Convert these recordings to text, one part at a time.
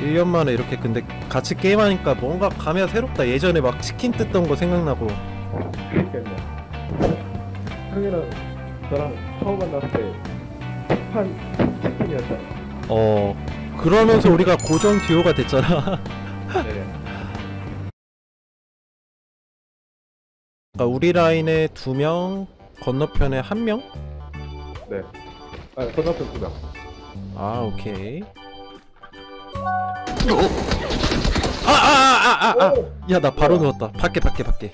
1년 만에 이렇게 근데 같이 게임하니까 뭔가 감회가 새롭다. 예전에 막 치킨 뜯던 거 생각나고. 그러니까요. 형이랑 저랑 처음 만났을 때 첫판 치킨이었잖아. 어 그러면서 우리가 고정 듀오가 됐잖아. 네. 그러니까 우리 라인에 두 명, 건너편에 한 명? 네. 아, 건너편 두 명. 아 오케이. 아아아아 아! 오! 야나 바로 누웠다. 밖에 밖에 밖에.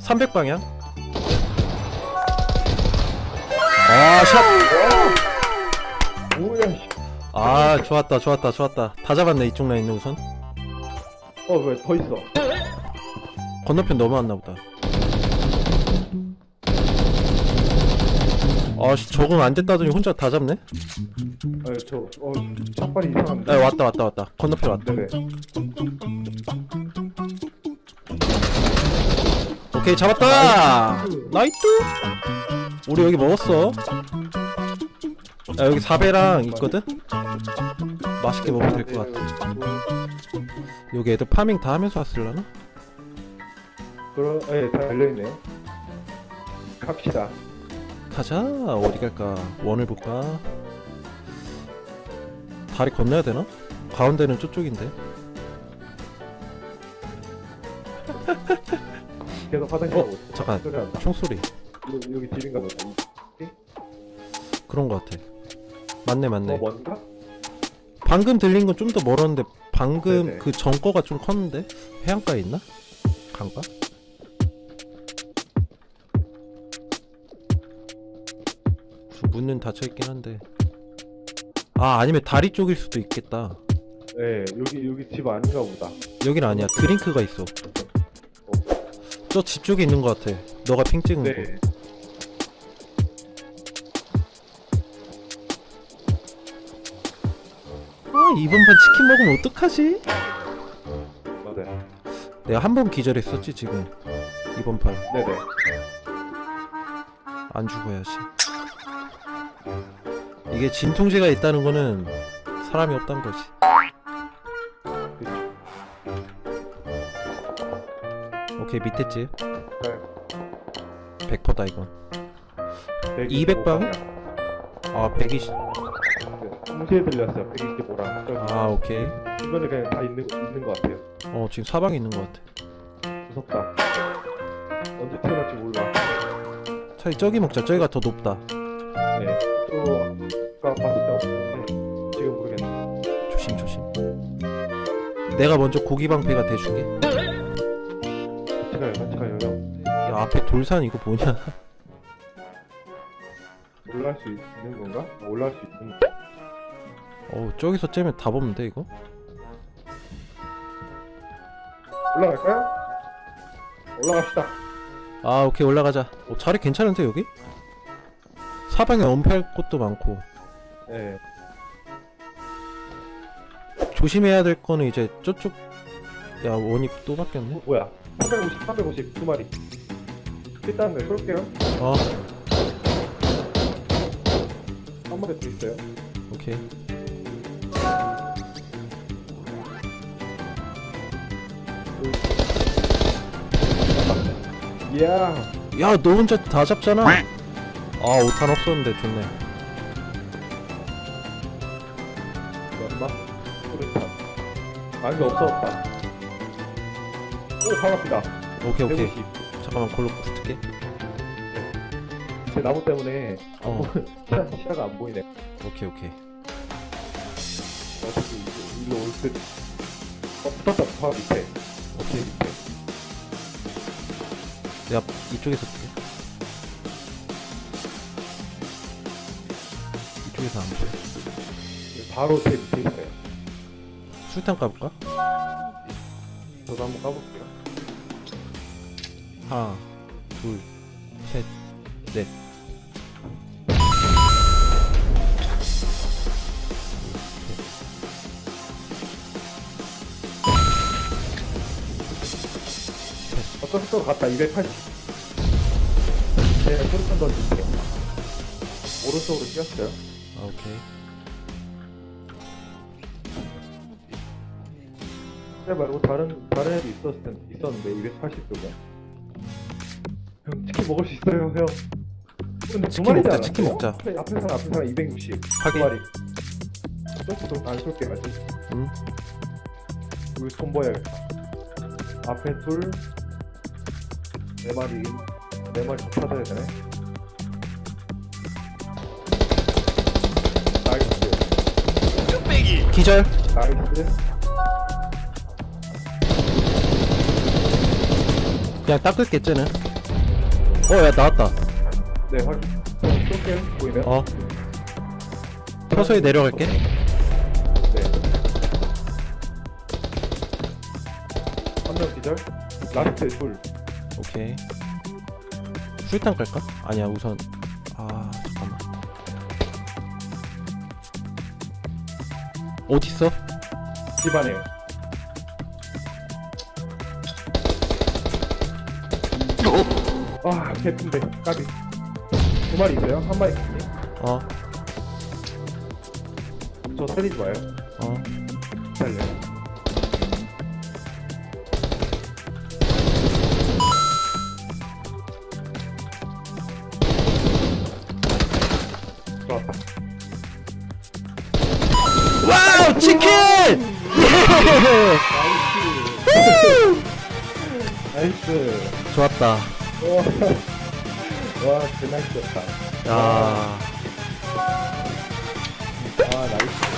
300 방향. 아 샷. 뭐야, 씨. 아 좋았다 좋았다 좋았다. 다 잡았네 이쪽 라인은 우선. 어, 왜 더 있어? 건너편 넘어왔나 보다. 아씨 적응 안 됐다더니 혼자 다 잡네. 아, 저, 어, 샷발이 이상한데. 아 왔다 왔다 왔다. 건너편 왔다. 네네. 오케이 잡았다. 나이트. 우리 여기 먹었어. 야 여기 사배랑 있거든. 맛있게 먹으면 될 것 같아. 여기 애들 파밍 다 하면서 왔을라나? 그럼, 예, 다 열려있네. 갑시다. 가자. 어디 갈까? 원을 볼까? 다리 건너야 되나? 가운데는 저쪽인데. 계속 화장실 어, 가고 있어. 잠깐. 소리 난다. 총소리. 여기, 여기 집인가 보다. 그런 것 같아. 맞네 맞네. 어, 뭔가? 방금 들린 건 좀 더 멀었는데 방금 네네. 그 전거가 좀 컸는데 해안가에 있나? 강가? 문은 닫혀 있긴 한데 아 아니면 다리 쪽일 수도 있겠다 네, 여기, 여기 집 아닌가 보다. 여긴 아니야 드링크가 있어 저 집 쪽에 있는 것 같아 너가 핑 찍은 곳 네. 아 이번 판 치킨 먹으면 어떡하지? 맞아요. 내가 한 번 기절했었지 지금 이번 판 안 네네. 죽어야지 이게 진통제가 있다는 거는 사람이 없다는 거지 오케이 밑에 집 네. 100%다 이건 네, 200 방? 아 120. 동시에 들렸어요. 125랑. 아 오케이. 주변에 그냥 다 있는, 있는 것 같아요. 어 지금 사방에 있는 것 같아. 무섭다. 언제 태어날지 몰라. 차라리 저기 먹자. 저기가 더 높다. 네. 또 아까 봤을 때 없는데 지금 모르겠네. 조심 조심. 내가 먼저 고기 방패가 돼줄게. 같이 가요. 같이 가요. 형. 야 앞에 돌산 이거 뭐냐? 올라갈 수 있는 건가? 아, 올라갈 수 있는. 어 저기서 째면 다 보면 돼 이거. 올라갈까요? 올라갑시다. 아 오케이 올라가자. 어, 자리 괜찮은데 여기? 사방에 엄폐할 곳도 많고 네. 조심해야 될 거는 이제 저쪽. 야 원이 또 바뀌었네. 어, 뭐야? 350, 350 두 마리. 일단 네, 쏠게요. 어한 마리 더 있어요. 오케이. 이야. 야 너 혼자 다 잡잖아. 아 5탄 없었는데 좋네. 얼마? 그렇다. 아, 이거 없어졌다. 오, 반갑다. 오케이 오케이. 150. 잠깐만 골로 붙을게. 제 나무 때문에 안 어. 보, 시야, 시야가 안 보이네. 오케이 오케이. 어차피 이거 일로 올 듯. 어, 붙었다, 바로 밑에. 오케이. 밑에. 내가 이쪽에서 볼게. 이쪽에서 안 보여. 바로 제 밑에 있어요. 술탄 까볼까? 저도 한번 까볼게요. 하나, 둘, 셋, 넷. 어떤 속도로 갔다, 280. 제가 소리탄 던질게요. 오른쪽으로 뛰었어요. 아, 오케이. 때 말고 다른 다른 애도 있었을 텐 있었는데 280도가 형 치킨 먹을 수 있어요 형 근데 두 치킨 마리지 먹자? 치킨 먹자. 앞에, 앞에 사람 앞에 사람 260 하긴. 두 마리 또안 쏠게 아직 응. 우리 손 보여야겠다 앞에 둘 네 마리 네 마리 더 찾아야 되네 나이스 기절. 나이스 그냥 닦을게 쟤는. 어야 나왔다. 네 확인 좀 쏠게요 보이면 어. 서서히 내려갈게. 네. 한명 기절. 라스트 둘. 오케이. 수류탄 갈까? 아니야 우선. 아 잠깐만. 어디 있어? 집안에 아, 개쁜데. 까비. 두 마리 있어요? 한 마리 있니? 어. 저 살리지 마요. 어. 살려. 좋았다. 와우 치킨! 예! 나이스. 좋았다. 와, 와, 개나이스였다. 야. 아, 나이스.